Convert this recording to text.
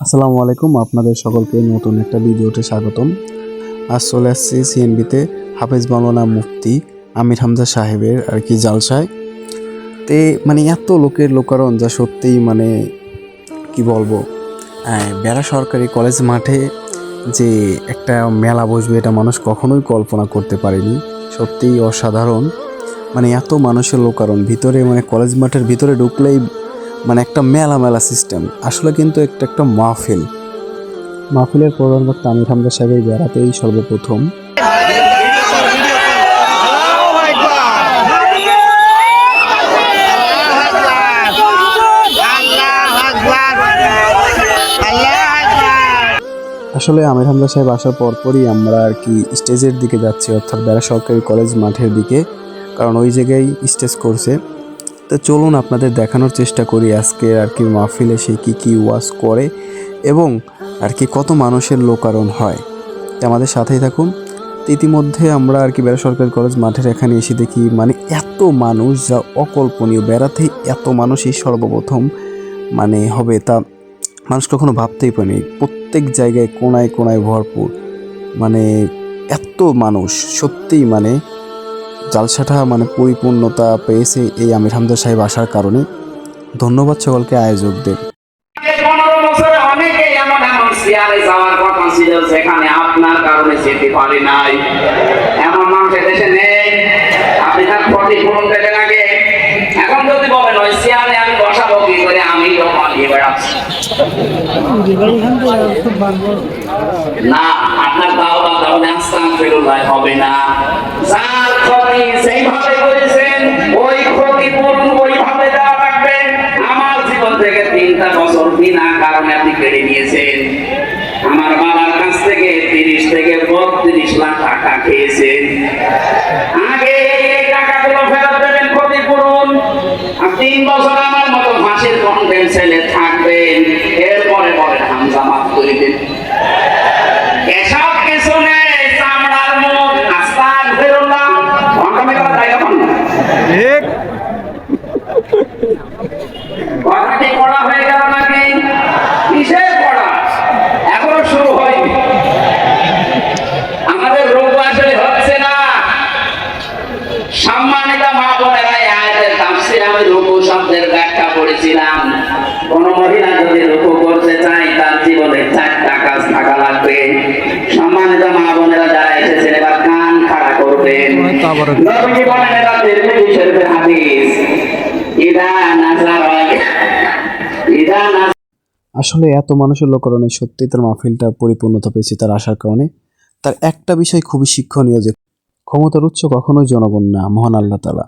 আসসালামু আলাইকুম, আপনাদের সকলকে নতুন একটা ভিডিওতে স্বাগতম। আজ চলে আসছি সিএনবিতে হাফেজ মাওলানা মুফতি আমির হামজা সাহেবের আর কি জালসায়। তে মানে এত লোকের লোকারণ যা সত্যিই মানে কি বলব বেড়া সরকারি কলেজ মাঠে যে একটা মেলা বসবে এটা মানুষ কখনোই কল্পনা করতে পারেনি। সত্যিই অসাধারণ। মানে এত মানুষের লোকারণ, ভিতরে মানে কলেজ মাঠের ভিতরে ঢুকলেই মানে একটা মেলা মেলা সিস্টেম আসলে কিন্তু একটা একটা মাহফিল। মাহফিলের প্রধান বক্তা আমির হামজা সাহেবের বেড়াতেই সর্বপ্রথম। আসলে আমির হামজা সাহেব আসার পরপরই আমরা আর কি স্টেজের দিকে যাচ্ছি, অর্থাৎ বেড়া সরকারি কলেজ মাঠের দিকে। কারণ ওই জায়গায় স্টেজ করছে। তো চলুন আপনাদের দেখানোর চেষ্টা করি আজকে আর কি মাহফিলে সে কী কী ওয়াজ করে এবং আর কি কত মানুষের লোকারণ হয়। তো আমাদের সাথেই থাকুন। ইতিমধ্যে আমরা আর কি বেড়া সরকারি কলেজ মাঠের এখানে এসে দেখি মানে এত মানুষ যা অকল্পনীয়, বেড়াতে এত মানুষই সর্বপ্রথম মানে হবে তা মানুষ কখনো ভাবতেই পারেনি। প্রত্যেক জায়গায় কোনায় কোনায় ভরপুর মানে এত মানুষ, সত্যিই মানে জালসাটা মানে পরিপূর্ণতা পেয়েছে এই আমির হামজা সাহেব আসার কারণে। ধন্যবাদ সকলকে আয়োজকদের। সেখানে আপনার কারণে যেতে নাই। আমি না, আপনার দাওয়া তাহলে আস্তাগফিরুল্লাহ হবে না। আমার জীবন থেকে তিনটা বছর বিনা কারণে আপনি কেড়ে নিয়েছেন। আমার বাবার কাছ থেকে তিরিশ থেকে বত্রিশ লাখ টাকা খেয়েছেন। আগে এই টাকাগুলো ফেরত দেবেন ক্ষতিপূরণ। তিন বছর আমার মতো ফাঁসির কন্টেন ছেলে থাকবেন। এরপরে পরে হামজা মাফ করে দিন না কথাটি পড়া রুকু শব্দের ব্যাখ্যা করেছিলাম। কোন মহিলা যদি রুকু করতে চায়, তার জীবনে চারটা কাজ থাকা লাগবে। সম্মানিত মা বোনেরা যারা এবার কান খাড়া করবেন। নবীজি বলেন এটা তিরমিজি শরীফের হাদিস। ইদা নাজারা ইদা আসলে এত মানুষের লোকরণে সত্যি তার মাহফিলটা পরিপূর্ণতা পেয়েছে তার আসার কারণে। তার একটা বিষয় খুবই শিক্ষণীয় যে ক্ষমতার উচ্চ কখনোই জনগণ না মহান আল্লাহ তালা